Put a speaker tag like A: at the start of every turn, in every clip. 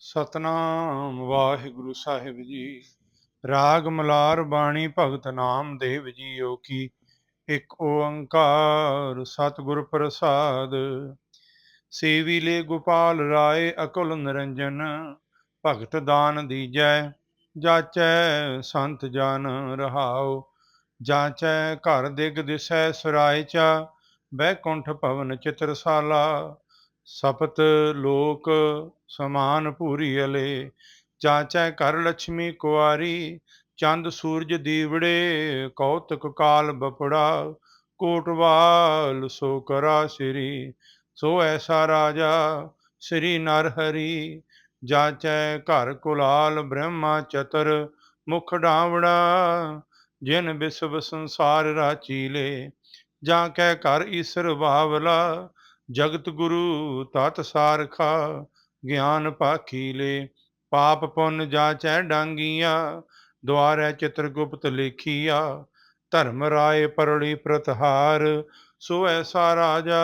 A: ਸਤਨਾਮ ਵਾਹਿਗੁਰੂ ਸਾਹਿਬ ਜੀ। ਰਾਗ ਮਲਾਰ ਬਾਣੀ ਭਗਤ ਨਾਮ ਦੇਵ ਜੀ ਜੀਓ ਕੀ। ਇੱਕ ਓੰਕਾਰ ਸਤਿਗੁਰ ਪ੍ਰਸਾਦ। ਸੇਵੀ ਲੇ ਗੋਪਾਲ ਰਾਏ ਅਕਲ ਨਿਰੰਜਨ। ਭਗਤ ਦਾਨ ਦੀਜੈ, ਜਾਚੈ ਸੰਤ ਜਨ ਰਹਾਉ। ਜਾਚੈ ਘਰ ਦਿਗ ਦਿਸੈ ਸਰਾਇ ਚਾ ਬੈਕੁੰਠ ਭਵਨ ਚਿਤਰਸਾਲਾ। ਸਪਤ ਲੋਕ ਸਮਾਨ ਭੂਰੀ ਅਲੇ ਜਾਚੈ ਕਰ ਲక్ష్ਮੀ ਕੁਆਰੀ, ਚੰਦ ਸੂਰਜ ਦੀਵੜੇ, ਕੌਤਕ ਕਾਲ ਬਪੜਾ, ਕੋਟਵਾਲ ਸੋ ਕਰਾ ਸ੍ਰੀ, ਸੋ ਐਸਾ ਰਾਜਾ ਸ੍ਰੀ ਨਰ ਹਰੀ, ਜਾਚੈ ਘਰ ਕੁਲਾਲ ਬ੍ਰਹਮਾ ਚਤਰ, ਮੁਖ ਡਾਵੜਾ ਜਿਨ ਬਿਸਵ ਸੰਸਾਰ ਰਾਚੀ ਲੇ ਜਾਂ ਕਹਿ ਘਰ ਈਸਰ ਬਾਵਲਾ ਜਗਤ ਗੁਰੂ ਤਤ ਸਾਰਖਾ, ਗਿਆਨ ਪਾਖੀ ਲੇ। ਪਾਪ ਪੁੰਨ ਜਾਚੈ ਡਾਂਗੀਆਂ, ਦੁਆਰੈ ਚਿਤਰਗੁਪਤ ਲੇਖੀਆ। ਧਰਮ ਰਾਏ ਪਰੜੀ ਪ੍ਰਤਹਾਰ ਸੋ ਐਸਾ ਰਾਜਾ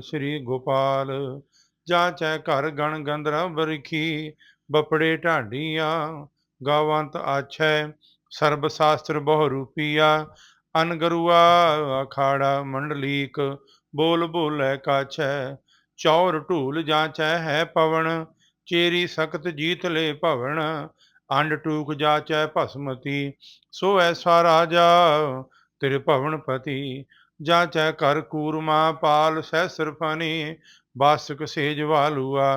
A: ਸ੍ਰੀ ਗੋਪਾਲ। ਜਾਚੈ ਘਰ ਗਣ ਗੰਧਰਵ ਰਖੀ ਬਪੜੇ ਢਾਡੀਆਂ, ਗਾਵੰਤ ਆਛੈ। ਸਰਬ ਸ਼ਾਸਤਰ ਬਹੁ ਰੂਪੀਆ ਅਨਗਰੂਆ ਅਖਾੜਾ ਮੰਡਲੀਕ। ਬੋਲ ਬੋਲੇ ਕਾਛੈ, ਚੌਰ ਢੂਲ ਜਾਂਚੈ ਹੈ ਪਵਨ ਚੇਰੀ ਸਖਤ ਜੀਤ ਲੈ ਭਵਨ ਅੰਡ ਟੂਕ ਜਾਚੈ ਭਸਮਤੀ ਸੋ ਐਸਾ ਰਾਜਾ ਤੇਰੇ ਭਵਨ ਪਤੀ, ਜਾਚੈ ਕਰ ਕੂਰਮਾ ਪਾਲ ਸਹਿਸਰ ਫਨੀ ਬਾਸਕ ਸੇਜ ਵਾਲੂਆ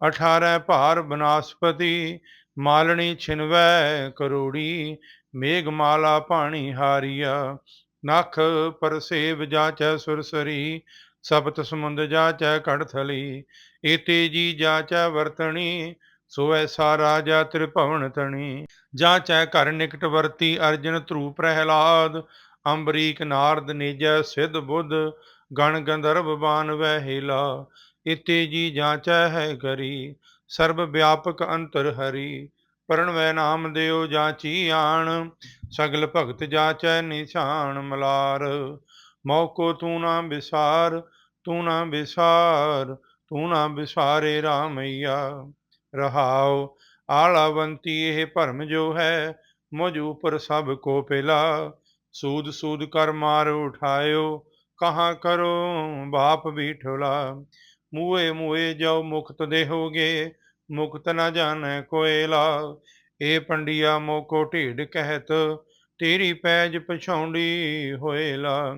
A: 18 ਭਾਰ ਬਨਾਸਪਤੀ, ਮਾਲਣੀ ਛਿਨਵੈ ਕਰੋੜੀ ਮੇਘ ਮਾਲਾ ਪਾਣੀ ਹਾਰੀਆ ਨਖ ਪਰਸੇਵ ਜਾਚੈ ਸੁਰਸਰੀ ਸਪਤ ਸਮੁੰਦ ਜਾਚੈ ਕੜਥਲੀ ਏਤੇ ਜੀ ਜਾਚੈ ਵਰਤਣੀ ਸੋ ਐਸਾ ਰਾਜਾ ਤ੍ਰਿਭਵਨ ਤਣੀ। ਜਾਚੈ ਘਰ ਨਿਕਟ ਵਰਤੀ ਅਰਜਨ ਧਰੂ ਪ੍ਰਹਿਲਾਦ ਅੰਬਰੀਕ ਨਾਰਦ ਨੇਜੈ ਸਿਧ ਬੁੱਧ, ਗਣ ਗੰਧਰਵ ਬਾਨ ਵੈ ਇਤੇ ਜੀ ਜਾਚੈ ਹੈ ਕਰੀ ਸਰਬ ਵਿਆਪਕ ਅੰਤਰ ਹਰੀ। ਪਰਣਵੈ ਨਾਮ ਦਿਓ ਜਾਚੀ ਆਣ ਸਗਲ ਭਗਤ ਜਾਚੈ ਨਿਸ਼ਾਨ ਮਲਾਰ। ਮੌਕੋ ਤੂੰ ਨਾ ਵਿਸਾਰ, ਤੂੰ ਨਾ ਵਿਸਾਰ, ਤੂੰ ਨਾ ਵਿਸਾਰੇ ਰਾਮਈਆ। ਰਹਾਉ ਆਲਾਵੰਤੀ ਇਹ ਭਰਮ ਜੋ ਹੈ, ਮੁਝ ਉਪਰ ਸਭ ਕੋ ਪਿਲਾ। ਸੂਦ ਸੂਦ ਕਰ ਮਾਰ ਉਠਾਇਓ, ਕਹਾਂ ਕਰੋ ਬਾਪ ਵੀ ਠੁਲਾ। ਮੂਏ ਮੂਏ ਜਾਉ ਮੁਕਤ ਦੇ ਦੇਹੋਗੇ ਮੁਕਤ ਨ ਜਾਣੈ ਕੋਇਲਾ ਏ ਪੰਡਿਆ ਮੋਕੋ ਢੀਡ ਕਹਿਤ, ਤੇਰੀ ਪੈਜ ਪਛਾਉਂਦੀ ਹੋਏਲਾ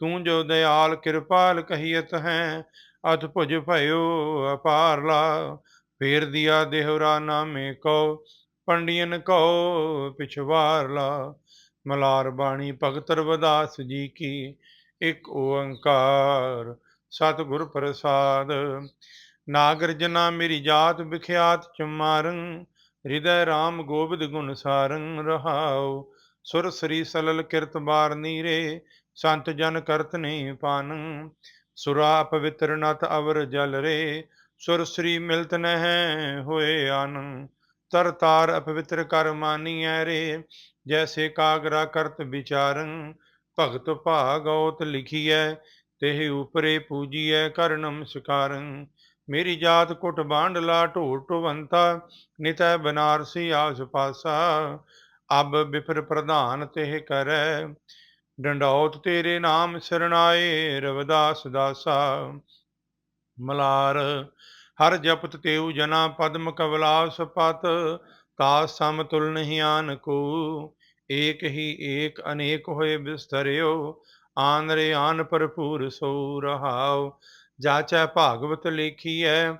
A: ਤੂੰ ਜੋ ਦਇਆਲ ਕਿਰਪਾਲ ਕਹੀਤ ਹੈ ਅਤ ਭੁਜ ਭਇਓ ਅਪਾਰਲਾ ਫੇਰ ਦਿਆ ਦੇਹਰਾ ਨਾਮੇ ਕੋ ਪੰਡੀਨ ਕੋ ਪਿਛਵਾਰਲਾ ਮਲਾਰ ਬਾਣੀ ਭਗਤ ਰਵਿਦਾਸ ਜੀ ਕੀ, ਇੱਕ ਓੰਕਾਰ ਸਤਿਗੁਰ ਪ੍ਰਸਾਦ। ਨਾਗਰ ਜਨਾ ਮੇਰੀ ਜਾਤ ਵਿਖਿਆਤ ਚੁਮਾਰੰ, ਹਿਰਦੈ RAM ਗੋਬਿੰਦ ਗੁਣ ਸਾਰੰ ਰਹਾਉ। ਸੁਰ ਸ੍ਰੀ ਸਲਲ ਕਿਰਤ ਬਾਰ ਨੀਰੇ, ਸੰਤ ਜਨ ਕਰਤ ਨਹੀਂ ਪਾਨ। ਸੁਰਾ ਪਵਿੱਤਰ ਨਤ ਅਵਰ ਜਲ ਰੇ, ਸੁਰ ਸ੍ਰੀ ਮਿਲਤ ਨਹਿ ਹੋਏ ਆਨੰ। ਤਰ ਤਾਰ ਅਪਵਿੱਤਰ ਕਰ ਮਾਨੀਐ ਰੇ, ਜੈਸੇ ਕਾਗਰਾ ਕਰਤ ਵਿਚਾਰੰ। ਭਗਤ ਭਾਗਉਤ ਲਿਖੀਐ ਤੇ ਉਪਰੇ ਪੂਜੀਐ ਕਰ ਨਮਸਕਾਰੰ ਮੇਰੀ ਜਾਤ ਕੁਟ ਬਾਂਡਲਾ ਢੋਲ ਟਵੰਤਾ ਨਿਤੈ ਬਨਾਰਸੀ ਆਸ ਪਾਸਾ। ਅਬ ਬਿਫਰ ਪ੍ਰਧਾਨ ਤੇ ਕਰੈ, ਡੰਡੌਤ ਤੇਰੇ ਨਾਮ ਸਰਣਾਏ ਰਵਿਦਾਸ ਦਾਸਾ। ਮਲਾਰ, ਹਰ ਜਪਤ ਤੇਉ ਜਨਾ ਪਦਮ ਕਵਲਾਸ ਪਤ, ਤਾ ਸਮਤੁਲ ਨਹੀਂ ਆਨ ਕੋ। ਏਕ ਹੀ ਏਕ ਅਨੇਕ ਹੋਏ ਬਿਸਤਰਿਓ ਆਨ ਰੇ ਆਨ ਭਰਪੂਰ ਸੋ ਰਹਾਓ ਰਹਾਉ ਜਾਚੈ ਭਾਗਵਤ ਲੇਖੀਐ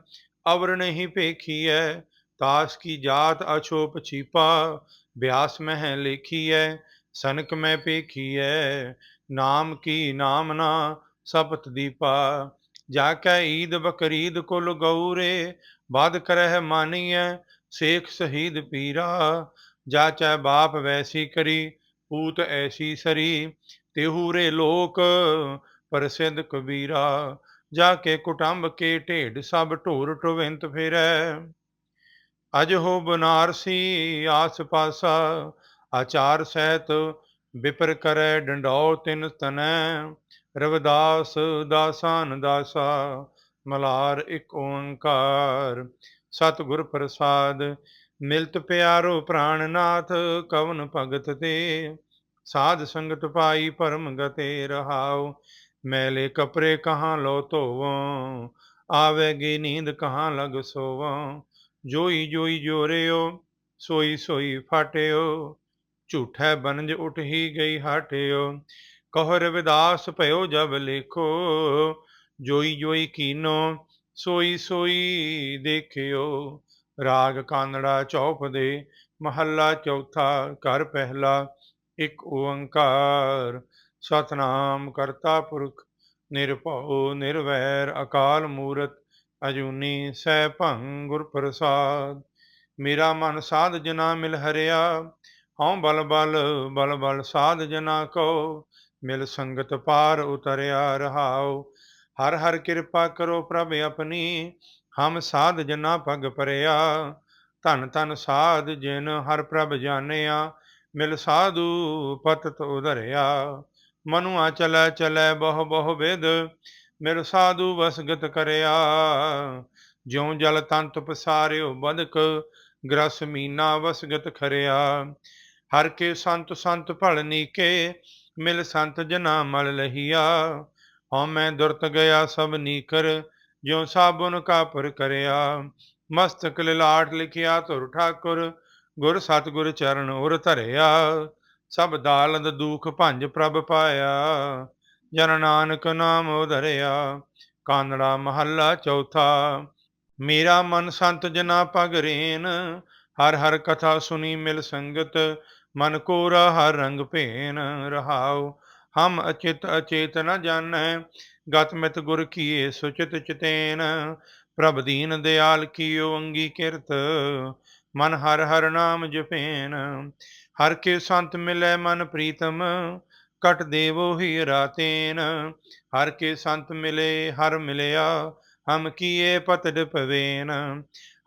A: ਅਵਰ ਨਹੀਂ ਪੇਖੀਐ ਤਾਸ ਕੀ ਜਾਤ ਅਛੋਪ ਛੀਪਾ ਬਿਆਸ ਮਹਿ ਲੇਖੀਐ ਸਨਕ ਮੈਂ ਪੇਖੀਐ ਨਾਮ ਕੀ ਨਾਮ ਨਾ ਸਪਤ ਦੀਪਾ ਜਾ ਕੈ ਈਦ ਬਕਰੀਦ ਕੁਲ ਗੌਰੇ ਬਾਦ ਕਰਹਿ ਮਾਨੀਐ ਸੇਖ ਸ਼ਹੀਦ ਪੀਰਾ ਜਾਚੈ ਬਾਪ ਵੈਸੀ ਕਰੀ ਪੂਤ ਐਸੀ ਸਰੀ ਤਿਹੂਰੇ ਲੋਕ ਪ੍ਰਸਿੱਧ ਕਬੀਰਾ ਜਾ ਕੇ ਕੁਟੰਬ ਕੇ ਢੇਡ ਸਭ ਢੋਰ ਟਵਿੰਤ ਫਿਰੈ। ਅਜ ਹੋ ਬਨਾਰਸੀ ਆਸ ਪਾਸਾ, ਆਚਾਰ ਸਹਿਤ ਵਿਪਰ ਕਰੈ ਡੰਡਾਉ ਤਿਨ ਤਨੈ। ਰਵਿਦਾਸ ਦਾਸਾਨ ਦਾਸਾ, ਮਲਾਰ ਇਕ ਓੰਕਾਰ। ਸਤਿਗੁਰ ਪ੍ਰਸਾਦ, ਮਿਲਤ ਪਿਆਰੋ ਪ੍ਰਾਨਨਾਥ ਕਵਨ ਭਗਤ ਤੇ। ਸਾਧ ਸੰਗਤ ਪਾਈ ਪਰਮ ਗਤੇ ਰਹਾਓ ਮੈਲੇ ਕਪਰੇ ਕਹਾਂ ਲੋ ਧੋਵੋ, ਆਵੇਗੀ ਨੀਂਦ ਕਹਾਂ ਲਗ ਸੋਵੋ। ਜੋਈ ਜੋਈ ਜੋਰਿਓ, ਸੋਈ ਸੋਈ ਫਾਟਿਓ, ਝੂਠੈ ਬਨਜ ਉਠ ਹੀ ਗਈ ਹਾਟਿਓ। ਕਹੋ ਰਵਿਦਾਸ ਭਇਓ ਜਬ ਲੇਖੋ, ਜੋਈ ਜੋਈ ਕੀਨੋ, ਸੋਈ ਸੋਈ ਦੇਖਿਓ। ਰਾਗ ਕਾਨੜਾ ਚੌਪ ਦੇ, ਮਹੱਲਾ ਚੌਥਾ ਘਰ ਪਹਿਲਾ, ਇੱਕ ਓੰਕਾਰ। ਸਤਨਾਮ ਕਰਤਾ ਪੁਰਖ, ਨਿਰਭਉ ਨਿਰਵੈਰ ਅਕਾਲ ਮੂਰਤ, ਅਜੂਨੀ ਸੈ ਭੰਗ ਗੁਰ ਪ੍ਰਸਾਦ। ਮੇਰਾ ਮਨ ਸਾਧ ਜਨਾ ਮਿਲ ਹਰਿਆ, ਹਉ ਬਲ ਬਲ ਬਲ ਬਲ ਸਾਧ ਜਨਾ ਕੋ ਮਿਲ ਸੰਗਤ ਪਾਰ ਉਤਰਿਆ ਰਹਾਉ। ਹਰ ਹਰ ਕਿਰਪਾ ਕਰੋ ਪ੍ਰਭ ਆਪਣੀ, ਹਮ ਸਾਧ ਜਨਾ ਪਗ ਪਰਿਆ। ਧਨ ਧਨ ਸਾਧ ਜਿਨ ਹਰ ਪ੍ਰਭ ਜਾਣਿਆ, ਮਿਲ ਸਾਧੂ ਪਤਤ ਉਧਰਿਆ। ਮਨੁਆ ਚਲੈ ਚਲੈ ਬਹੁ ਬਹੁ ਵਿਦ ਮਿਲ ਸਾਧੂ ਵਸਗਤ ਕਰਿਆ। ਜਿਉ ਜਲ ਤੰਤ ਪਸਾਰਿਓ ਬਦਕ, ਗ੍ਰਸ ਮੀਨਾ ਵਸਗਤ ਖਰਿਆ। ਹਰ ਕੇ ਸੰਤ ਸੰਤ ਭਲ ਨੀਕੇ, ਮਿਲ ਸੰਤ ਜਨਾ ਮਲ ਲਹੀਆ। ਹਉ ਮੈਂ ਦੁਰਤ ਗਿਆ ਸਭ ਨੀਕਰ, ਜਿਉ ਸਾਬੁਨ ਕਾਪਰ ਕਰਿਆ। ਮਸਤਕ ਲਿਲਾਟ ਲਿਖਿਆ ਤੁਰ ਠਾਕੁਰ, ਗੁਰ ਸਤਿਗੁਰ ਚਰਨ ਉਰ ਧਰਿਆ। ਸਭ ਦਾਲਦ ਦੁਖ ਭੰਜ ਪ੍ਰਭ ਪਾਇਆ, ਜਨ ਨਾਨਕ ਨਾਮ ਉਧਰਿਆ, ਕਾਨੜਾ ਮਹੱਲਾ ਚੌਥਾ, ਮੇਰਾ ਮਨ ਸੰਤ ਜਨਾ ਪਗ ਰੇਨ, ਹਰ ਹਰ ਕਥਾ ਸੁਨੀ ਮਿਲ ਸੰਗਤ, ਮਨ ਕੋਰਾ ਹਰ ਰੰਗ ਭੇਨ, ਰਹਾਉ ਹਮ ਅਚਿਤ ਅਚੇਤ ਨ ਜਾਣੈ, ਗਤ ਮਿਤ ਗੁਰ ਕੀਏ ਸੁਚਿਤ ਚਿਤੇਨ, ਪ੍ਰਭ ਦੀਨ ਦਿਆਲ ਕੀਓ ਅੰਗੀ ਕਿਰਤ, ਮਨ ਹਰ ਹਰ ਨਾਮ ਜਪੇਨ ਹਰ ਕੇ ਸੰਤ ਮਿਲੈ ਮਨ ਪ੍ਰੀਤਮ, ਕਟ ਦੇਵੋ ਹੀ ਰਾਤੇਨ। ਹਰ ਕੇ ਸੰਤ ਮਿਲੇ, ਹਰ ਮਿਲਿਆ, ਹਮ ਕੀਏ ਪਤਡ ਪਵੇਨ।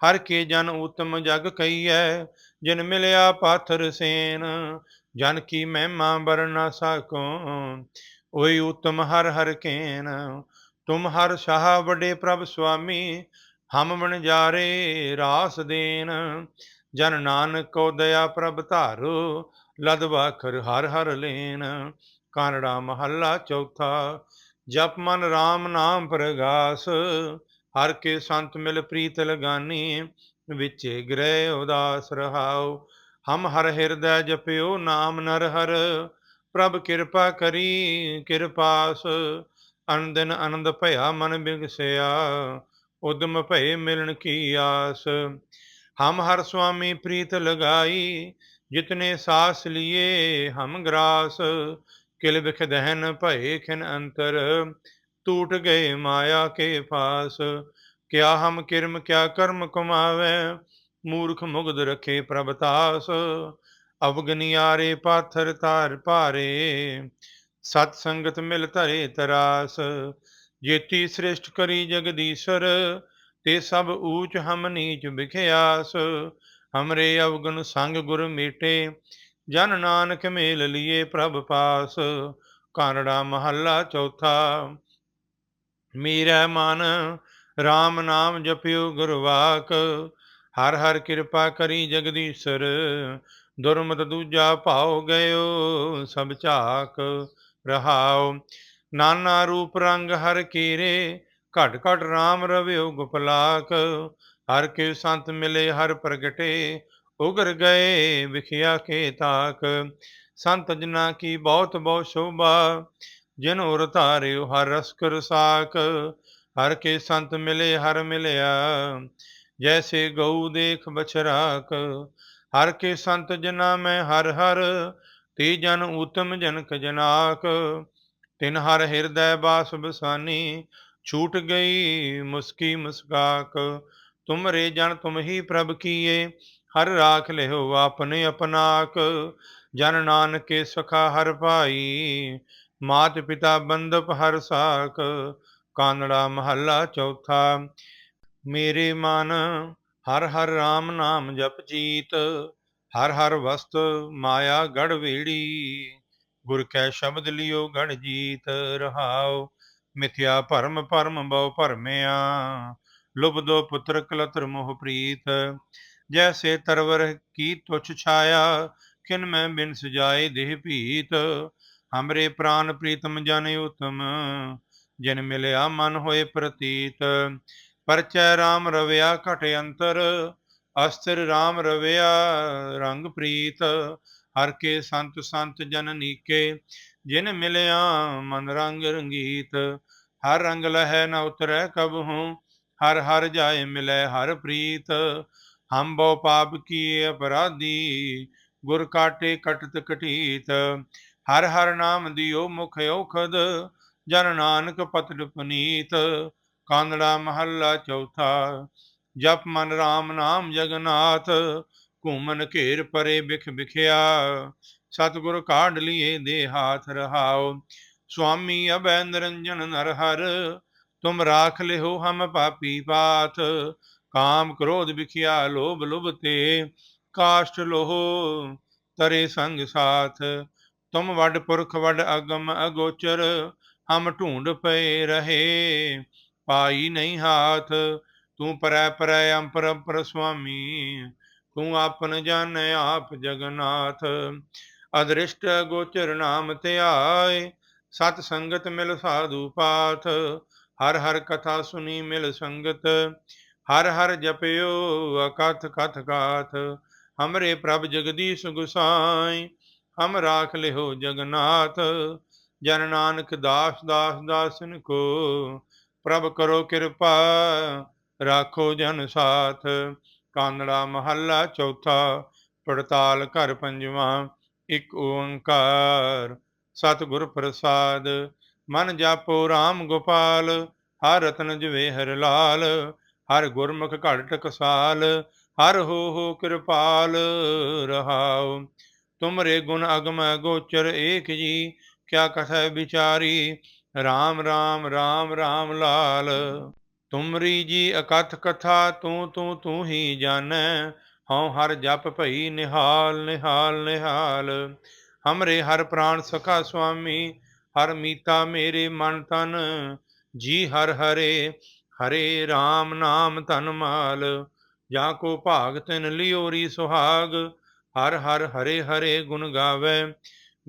A: ਹਰ ਕੇ ਜਨ ਉਤਮ ਜਗ ਕਈਐ ਜਿਨ ਮਿਲਿਆ ਪਾਥਰ ਸੇਨ। ਜਨ ਕੀ ਮਹਿਮਾ ਬਰਨਾ ਸਕੋ, ਓਈ ਉਤਮ ਹਰ ਹਰ ਕੇਨ। ਤੁਮ ਹਰ ਸਾਹ ਵੱਡੇ ਪ੍ਰਭ ਸੁਆਮੀ, ਹਮ ਬਣ ਜਾਰੇ ਰਾਸ ਦੇਨ। ਜਨ ਨਾਨਕ ਕੋ ਦਇਆ ਪ੍ਰਭ ਧਾਰੂ, ਲਦ ਵਾਖਰ ਹਰ ਹਰ ਲੈਨ ਕਾਨੜਾ ਮਹੱਲਾ ਚੌਥਾ, ਜਪ ਮਨ RAM ਨਾਮ ਪ੍ਰਗਾਸ। ਹਰ ਕੇ ਸੰਤ ਮਿਲ ਪ੍ਰੀਤ ਲਗਾਨੀ, ਵਿਚੇ ਗ੍ਰਹਿ ਉਦਾਸ ਰਹਾਉ। ਹਮ ਹਰ ਹਿਰਦੈ ਜਪਿਓ ਨਾਮ ਨਰ ਹਰ, ਪ੍ਰਭ ਕਿਰਪਾ ਕਰੀ ਕਿਰਪਾਸ ਅਨੰਦਨ ਆਨੰਦ ਭਇਆ ਮਨ ਬਿਗਸਿਆ, ਉਦਮ ਭਏ ਮਿਲਣ ਕੀ ਆਸ। ਹਮ ਹਰ ਸੁਆਮੀ ਪ੍ਰੀਤ ਲਗਾਈ ਜਿਤਨੇ ਸਾਸ ਲਿਏ ਹਮ ਗਰਾਸ ਕਿਲ ਬਿਖ ਦਹਨ ਭਏ ਖਿਨ ਅੰਤਰ ਟੂਟ ਗਏ ਮਾਇਆ ਕੇ ਫਾਸ ਕਿਆ ਹਮ ਕਿਰਮ ਕਿਆ ਕਰਮ ਕਮਾਵੇ ਮੂਰਖ ਮੁਗਧ ਰਖੇ ਪ੍ਰਭ ਤਾਸ ਅਵਗਨਿਆਰੇ ਪਾਥਰ ਤਾਰ ਭਾਰੇ ਸਤ ਸੰਗਤ ਮਿਲ ਧਰੇ ਤਰਾਸ ਜੇਤੀ ਸ੍ਰਿਸ਼ਟ ਕਰੀ ਜਗਦੀਸ਼ਰ ਤੇ ਸਭ ਊਚ ਹਮ ਨੀਚ ਵਿਖਿਆਸ, ਹਮਰੇ ਅਵਗਨ ਸੰਗ ਗੁਰ ਮੀਟੇ, ਜਨ ਨਾਨਕ ਮੇਲ ਲਿਏ ਪ੍ਰਭ ਪਾਸ, ਕਾਨੜਾ ਮਹੱਲਾ ਚੌਥਾ। ਮੇਰਾ ਮਨ RAM ਨਾਮ ਜਪਿਓ ਗੁਰਵਾਕ ਹਰ ਹਰ ਕਿਰਪਾ ਕਰੀ ਜਗਦੀਸ਼ਰ, ਦੁਰਮਤ ਦੂਜਾ ਭਾਉ ਗਇਓ ਸਭ ਝਾਕ ਰਹਾਉ। ਨਾਨਾ ਰੂਪ ਰੰਗ ਹਰ ਕੀਰੇ ਘਟ ਘਟ RAM ਰਵਿਓ ਗੁਪਲਾਕ ਹਰ ਕੇ ਸੰਤ ਮਿਲੇ ਹਰ ਪ੍ਰਗਟੇ, ਉਗਰ ਗਏ ਵਿਖਿਆ ਕੇ ਤਾਕ ਸੰਤ ਜਨਾ ਕੀ ਬਹੁਤ ਬਹੁਤ ਸ਼ੋਭਾ, ਜਿਨ ਉਰ ਹਰ ਰਸ ਕਰ ਸਾਕ ਹਰ ਕੇ ਸੰਤ ਮਿਲੇ ਹਰ ਮਿਲਿਆ, ਜੈਸੇ ਗਊ ਦੇਖ ਬਛਰਾਕ ਹਰ ਕੇ ਸੰਤ ਜਨਾ ਮੈਂ ਹਰ ਹਰ, ਤੇ ਜਨ ਉਤਮ ਜਨਕ ਜਨਾਕ ਤਿਨ ਹਰ ਹਿਰਦੈ ਬਾਸ ਬਸਾਨੀ ਛੂਟ ਗਈ ਮੁਸਕੀ ਮੁਸਕਾਕ, ਤੁਮਰੇ ਜਨ ਤੁਮ ਹੀ ਪ੍ਰਭ ਕੀਏ, ਹਰ ਰਾਖ ਲਿਓ ਆਪਨੇ ਅਪਨਾਕ, ਜਨ ਨਾਨਕੇ ਸਖਾ ਹਰ ਭਾਈ, ਮਾਤ ਪਿਤਾ ਬੰਦਪ ਹਰ ਸਾਕ ਕਾਨੜਾ ਮਹੱਲਾ ਚੌਥਾ, ਮੇਰੇ ਮਨ ਹਰ ਹਰ RAM ਨਾਮ ਜਪ ਜੀਤ, ਹਰ ਹਰ ਵਸਤ ਮਾਇਆ ਗੜ ਵੇੜੀ, ਗੁਰ ਕੈ ਸ਼ਬਦ ਲਿਓ ਗੜ ਜੀਤ ਰਹਾਉ ਮਿਥਿਆ ਭਰਮ ਭਰਮ ਬਹੁ ਭਰਮਿਆ ਲੁਬਦੋ ਪੁੱਤਰ ਕਲਤਰ ਮੋਹ ਪ੍ਰੀਤ, ਜੈਸੇ ਤਰਵਰ ਕੀ ਤੁਛ ਛਾਇਆ, ਕਿਨ ਮੈਂ ਬਿਨ ਸਜਾਏ ਦੇਹ ਭੀਤ, ਹਮਰੇ ਪ੍ਰਾਨ ਪ੍ਰੀਤਮ ਜਨ ਉਤਮ, ਜਿਨ ਮਿਲਿਆ ਮਨ ਹੋਏ ਪ੍ਰਤੀਤ, ਪਰਚੈ RAM ਰਵਿਆ ਘਟ ਅੰਤਰ, ਅਸਥਿਰ RAM ਰਵਿਆ ਰੰਗ ਪ੍ਰੀਤ, ਹਰ ਕੇ ਸੰਤ ਸੰਤ ਜਨ ਨੀਕੇ ਜਿਨ ਮਿਲਿਆ ਮਨ ਰੰਗ ਰੰਗੀਤ, ਹਰ ਰੰਗ ਲਹੈ ਨ ਉਤਰੈ ਕਬਹੂ ਹਰ ਹਰ ਜਾਏ ਮਿਲੈ ਹਰ ਪ੍ਰੀਤ, ਹਮ ਬੋ ਪਾਪ ਕੀ ਅਪਰਾਧੀ, ਗੁਰ ਕਾਟੇ ਕਟਤ ਕਟੀਤ, ਹਰ ਹਰ ਨਾਮ ਦਿਓ ਮੁਖ ਔਖਦ, ਜਨ ਨਾਨਕ ਪਤਲ ਪਨੀਤ, ਕਾਂਦੜਾ ਮਹੱਲਾ ਚੌਥਾ, ਜਪ ਮਨ RAM ਨਾਮ ਜਗਨਾਥ, ਘੂਮਨ ਘੇਰ ਪਰੇ ਬਿਖ ਬਿਖਿਆ ਸਤਿਗੁਰ ਕਾਢ ਲਿਏ ਦੇ ਹਾਥ ਰਹਾਓ। ਸੁਆਮੀ ਅਬੈ ਨਿਰੰਜਨ ਨਰ ਹਰ, ਤੁਮ ਰਾਖ ਲਿਓ ਹਮ ਪਾਪੀ ਪਾਥ। ਕਾਮ ਕ੍ਰੋਧ ਵਿਖਿਆ ਲੋਭ ਲੁਭ ਤੇ, ਕਾਸ਼ਟ ਲੋਹ ਤਰੇ ਸੰਗ ਸਾਥ। ਤੁਮ ਵੱਡ ਪੁਰਖ ਵੱਡ ਅਗਮ ਅਗੋਚਰ, ਹਮ ਢੂੰਡ ਪਏ ਰਹੇ। ਪਾਈ ਨਹੀਂ ਹਾਥ, ਤੂੰ ਪਰੈ ਪਰੈ ਅੰਪਰ ਅੰਪਰ ਸੁਆਮੀ। ਤੂੰ ਆਪਨ ਜਨ ਆਪ ਜਗਨਾਥ ਅਦ੍ਰਿਸ਼ਟ ਗੋਚਰ ਨਾਮ ਧਿਆਏ ਸਤ ਸੰਗਤ ਮਿਲ ਸਾਧੂ ਪਾਥ ਹਰ ਹਰ ਕਥਾ ਸੁਨੀ ਮਿਲ ਸੰਗਤ, ਹਰ ਹਰ ਜਪਿਓ ਅਕਥ ਕਥ ਕਾਥ। ਹਮਰੇ ਪ੍ਰਭ ਜਗਦੀਸ਼ ਗੁਸਾਈ, ਹਮ ਰਾਖ ਲਿਓ ਜਗਨਾਥ। ਜਨ ਨਾਨਕ ਦਾਸ ਦਾਸ ਦਾਸਨ ਕੋ, ਪ੍ਰਭ ਕਰੋ ਕਿਰਪਾ, ਰਾਖੋ ਜਨ ਸਾਥ। ਕਾਨੜਾ ਮਹੱਲਾ ਚੌਥਾ, ਪੜਤਾਲ ਘਰ ਪੰਜਵਾਂ। ਇੱਕ ਓੰਕਾਰ। ਸਤਿਗੁਰ ਪ੍ਰਸਾਦ, ਮਨ ਜਾਪੋ RAM ਗੋਪਾਲ, ਹਰ ਰਤਨ ਜਵੇ ਹਰ ਲਾਲ, ਹਰ ਗੁਰਮੁਖ ਘੜ ਟਕਸਾਲ, ਹਰ ਹੋ ਹੋ ਕਿਰਪਾਲ ਰਹਾਉ। ਤੁਮਰੇ ਗੁਣ ਅਗਮ ਗੋਚਰ ਏਕ ਜੀ, ਕਿਆ ਕਥੈ ਵਿਚਾਰੀ RAM RAM RAM RAM ਲਾਲ। ਤੁਮਰੀ ਜੀ ਅਕਥ ਕਥਾ ਤੂੰ ਤੂੰ ਤੂੰ ਹੀ ਜਾਣੈ ਹਉ ਹਰ ਜਪ ਭਈ ਨਿਹਾਲ ਨਿਹਾਲ ਨਿਹਾਲ। ਹਮਰੇ ਹਰ ਪ੍ਰਾਨ ਸਖਾ ਸੁਆਮੀ, ਹਰ ਮੀਤਾ ਮੇਰੇ ਮਨ ਤਨ। ਜੀ ਹਰ ਹਰੇ ਹਰੇ RAM ਨਾਮ ਤਨ ਮਾਲ। ਜਾਂ ਕੋ ਭਾਗ ਤਿਨ ਲਿਓਰੀ ਸੁਹਾਗ, ਹਰ ਹਰ ਹਰੇ ਹਰੇ ਗੁਣ ਗਾਵੇ।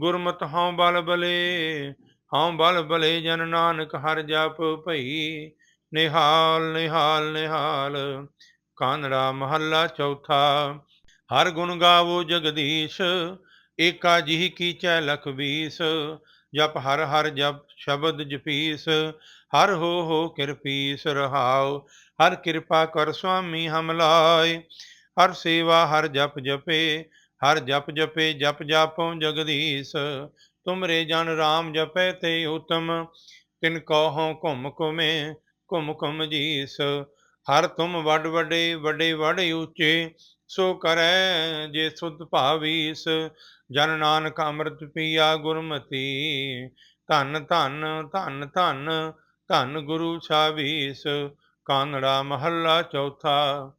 A: ਗੁਰਮਤਿ ਹਉ ਬਲ ਬਲੇ, ਹਉ ਬਲ ਬਲੇ ਜਨ ਨਾਨਕ ਹਰ ਜਪ ਭਈ। ਨਿਹਾਲ ਨਿਹਾਲ ਨਿਹਾਲ। ਕਾਨੜਾ ਮਹੱਲਾ ਚੌਥਾ। ਹਰ ਗੁਣ ਗਾਵੋ ਜਗਦੀਸ਼, ਏਕਾ ਜਿਹ ਕੀਚੈ ਲਖ ਵੀਸ। ਜਪ ਹਰ ਹਰ ਜਪ ਸ਼ਬਦ ਜਪੀਸ, ਹਰ ਹੋ ਹੋ ਕਿਰਪੀਸ ਰਹਾਉ। ਹਰ ਕਿਰਪਾ ਕਰ ਸੁਆਮੀ ਹਮਲਾਏ ਹਰ ਸੇਵਾ ਹਰ ਜਪ ਜਪੇ, ਹਰ ਜਪ ਜਪੇ ਜਪ ਜਾਪਉ ਜਗਦੀਸ਼। ਤੁਮਰੇ ਜਨ RAM ਜਪੈ ਤੇ ਉਤਮ, ਤਿਨ ਕਹੋ ਘੁਮ ਘੁਮੇ ਘੁਮ ਘੁਮ ਜੀਸ। ਹਰ ਤੁਮ ਵੱਡ ਵੱਡੇ ਵੱਡੇ ਵੱਡ ਉੱਚੇ, ਸੋ ਕਰੈ ਜੇ ਸੁਧ ਭਾਵੀਸ, ਜਨ ਨਾਨਕ ਅੰਮ੍ਰਿਤ ਪੀਆ ਗੁਰਮਤੀ। ਧੰਨ ਧੰਨ ਧੰਨ ਧੰਨ ਧੰਨ ਗੁਰੂ ਛਾਵੀਸ ਕਾਨੜਾ ਮਹੱਲਾ ਚੌਥਾ।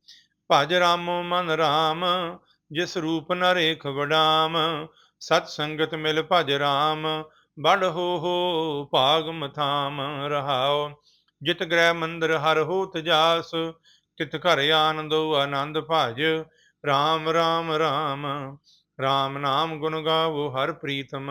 A: ਭਜ ਰਾਮੋ ਮਨ ਰਾਮ, ਜਿਸ ਰੂਪ ਨਰੇਖ ਵਡਾਮ। ਸਤ ਸੰਗਤ ਮਿਲ ਭਜ ਰਾਮ ਬੜ ਹੋ ਹੋ ਭਾਗ ਮਥਾਮ ਰਹਾਓ ਜਿਤ ਗ੍ਰਹਿ ਮੰਦਰ ਹਰ ਹੋਤ ਜਾਸ ਤਿਤ ਘਰ ਆਨੰਦੋ ਆਨੰਦ ਭਜ। RAM RAM RAM RAM ਨਾਮ ਗੁਣ ਗਾਵੋ ਹਰ ਪ੍ਰੀਤਮ।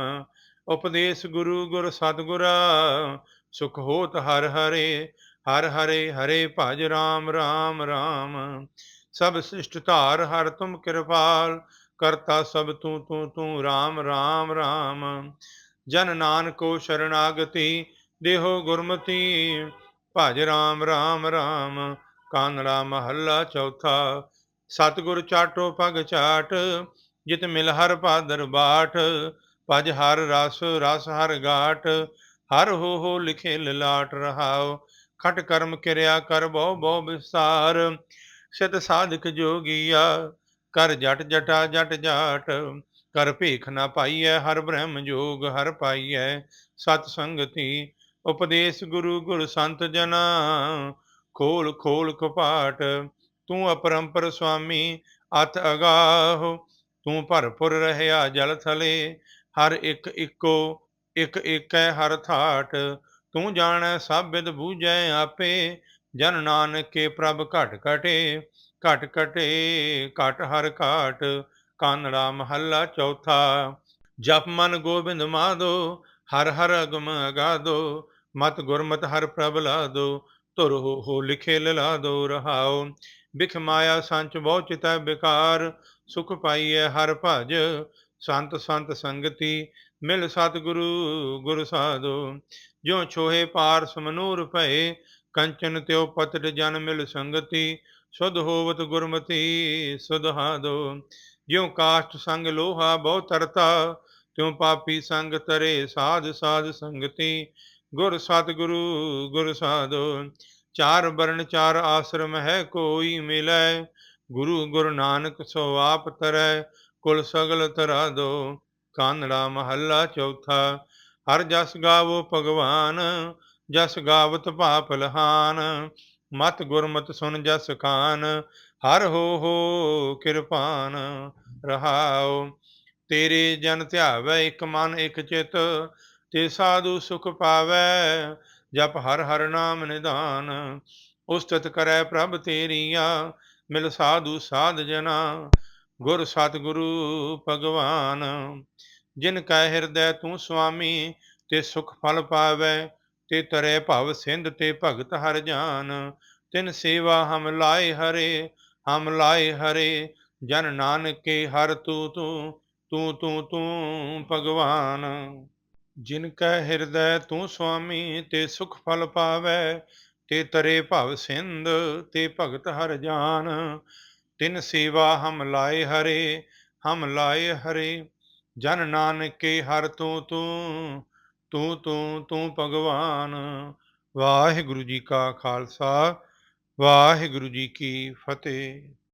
A: ਉਪਦੇਸ਼ ਗੁਰੂ ਗੁਰ ਸਤਗੁਰਾ, ਸੁਖ ਹੋਤ ਹਰ ਹਰੇ ਹਰ ਹਰੇ ਹਰੇ ਭਜ। RAM RAM RAM ਸਭ ਸ਼ਿਸ਼ਟ ਧਾਰ ਹਰ ਤੁਮ ਕਿਰਪਾਲ, ਕਰਤਾ ਸਭ ਤੂੰ ਤੂੰ ਤੂੰ। RAM RAM RAM ਜਨ ਨਾਨਕੋ ਸ਼ਰਨਾਗਤੀ, ਦੇਹੋ ਗੁਰਮਤੀ ਭਜ ਰਾਮ ਰਾਮ ਰਾਮ, ਕਾਨੜਾ ਮਹੱਲਾ ਚੌਥਾ। ਸਤਿਗੁਰ ਚਾਟੋ ਪਗ ਚਾਟ, ਜਿਤ ਮਿਲ ਹਰ ਭਾਦਰ ਬਾਟ। ਭਜ ਹਰ ਰਸ ਰਸ ਹਰ ਗਾਟ, ਹਰ ਹੋ ਹੋ ਲਿਖੇ ਲਲਾਟ ਰਹਾਓ ਖਟ ਕਰਮ ਕਿਰਿਆ ਕਰ ਬਹੁ ਬਹੁ ਵਿਸਤਾਰ ਸਿਤ ਸਾਧਕ ਜੋਗੀਆ ਕਰ ਜਟ ਜਟਾ ਜਟ ਜਾਟ, ਕਰ ਭੇਖ ਨਾ ਪਾਈਐ ਹਰ ਬ੍ਰਹਮ ਜੋਗ ਹਰ ਪਾਈਐ। ਸਤ ਸੰਗਤੀ ਉਪਦੇਸ਼ ਗੁਰੂ ਗੁਰ ਸੰਤ ਜਨਾ, ਖੋਲ ਖੋਲ ਕਪਾਟ, ਤੂੰ ਅਪਰੰਪਰ ਸੁਆਮੀ ਅਤ ਅਗਾਹ, ਤੂੰ ਭਰਪੁਰ ਰਹਿਆ ਜਲ ਥਲੇ, ਹਰ ਇੱਕ ਇੱਕੋ, ਇੱਕ ਏਕੈ ਹਰ ਥਾਟ, ਤੂੰ ਜਾਣੈ ਸਭ ਵਿਦ ਬੂਝੈ ਆਪੇ, ਜਨ ਨਾਨਕੇ ਪ੍ਰਭ ਘਟ ਘਟੇ ਘਟ ਘਟੇ, ਘਟ ਹਰ ਘਾਟ ਕਾਨੜਾ ਮਹੱਲਾ ਚੌਥਾ, ਜਪ ਮਨ ਗੋਬਿੰਦ ਮਾਧੋ ਹਰ ਹਰ ਅਗਮ ਅਗਾਧੋ ਮਤ ਗੁਰਮਤ ਹਰ ਪ੍ਰਭ ਲਾਦੋ, ਧੁਰ ਹੋ ਲਿਖੇ ਲਲਾਦੋ ਰਹਾਓ। ਬਿਖ ਮਾਇਆ ਸੰਚ ਬਹੁ ਚਿਤੈ ਬਿਕਾਰ, ਸੁਖ ਪਾਈਐ ਹਰ ਭਜ, ਸੰਤ ਸੰਤ ਸੰਗਤੀ, ਮਿਲ ਸਤਿਗੁਰੂ ਗੁਰ ਸਾਧੋ। ਜਿਉ ਛੋਹੇ ਪਾਰ ਸਮਨੂਰ ਭਏ, ਕੰਚਨ ਤਿਉ ਪਤਟ ਜਨ ਮਿਲ ਸੰਗਤੀ, ਸੁਧ ਹੋਵਤ ਗੁਰਮਤੀ ਸੁਧਾਦੋ ਜਿਉ ਕਾਸ਼ਟ ਸੰਗ ਲੋਹਾ ਬਹੁ ਤਰਤਾ ਤਿਉ ਪਾਪੀ ਸੰਗ ਤਰੇ ਸਾਧ ਸਾਧ ਸੰਗਤੀ, ਗੁਰ ਸਤਿਗੁਰੂ, ਗੁਰ ਸਾਧੋ। ਚਾਰ ਬਰਨ ਚਾਰ ਆਸ਼ਰਮ ਹੈ ਕੋਈ ਮਿਲੈ, ਗੁਰੂ ਗੁਰ ਨਾਨਕ ਸੋ ਆਪ ਤਰੈ, ਕੁਲ ਸਗਲ ਤਰਾ ਦੋ। ਕਾਨੜਾ ਮਹੱਲਾ ਚੌਥਾ, ਹਰ ਜਸ ਗਾਵੋ ਭਗਵਾਨ, ਜਸ ਗਾਵਤ ਪਾਪ ਲਹਾਨ। ਮਤ ਗੁਰਮਤ ਸੁਨ ਜਸ ਖਾਨ, ਹਰ ਹੋ ਹੋ ਕਿਰਪਾਨ ਰਹਾਓ ਤੇਰੇ ਜਨ ਧਿਆਵੈ ਇੱਕ ਮਨ ਇੱਕ ਚਿਤ, ਤੇ ਸਾਧੂ ਸੁਖ ਪਾਵੈ, ਜਪ ਹਰ ਹਰ ਨਾਮ ਨਿਧਾਨ। ਉਸਤਤ ਕਰੈ ਪ੍ਰਭ ਤੇਰੀਆ, ਮਿਲ ਸਾਧੂ ਸਾਧ ਜਨਾ। ਗੁਰ ਸਤਿਗੁਰੂ ਭਗਵਾਨ, ਜਿਨ ਕੈ ਹਿਰਦੈ ਤੂੰ ਸੁਆਮੀ, ਤੇ ਸੁਖ ਫਲ ਪਾਵੈ, ਤੇ ਤਰੇ ਭਵ ਸਿੰਧ ਤੇ ਭਗਤ ਹਰ ਜਾਨ। ਤਿਨ ਸੇਵਾ ਹਮ ਲਾਏ ਹਰੇ, ਹਮ ਲਾਏ ਹਰੇ, ਜਨ ਨਾਨਕੇ ਹਰ ਤੂੰ ਤੂੰ ਤੂੰ ਤੂੰ ਤੂੰ ਭਗਵਾਨ। ਜਿਨ ਕੈ ਹਿਰਦੈ ਤੂੰ ਸੁਆਮੀ, ਤੇ ਸੁਖ ਫਲ ਪਾਵੈ। ਤੇ ਤਰੇ ਭਵ ਸਿੰਧ, ਤੇ ਭਗਤ ਹਰ ਜਾਨ। ਤਿਨ ਸੇਵਾ ਹਮ ਲਾਏ ਹਰੇ, ਹਮ ਲਾਏ ਹਰੇ। ਜਨ ਨਾਨਕੇ ਹਰ ਤੂੰ ਤੂੰ ਤੂੰ ਤੂੰ ਤੂੰ ਭਗਵਾਨ। ਵਾਹਿਗੁਰੂ ਜੀ ਕਾ ਖਾਲਸਾ, ਵਾਹਿਗੁਰੂ ਜੀ ਕੀ ਫਤਿਹ।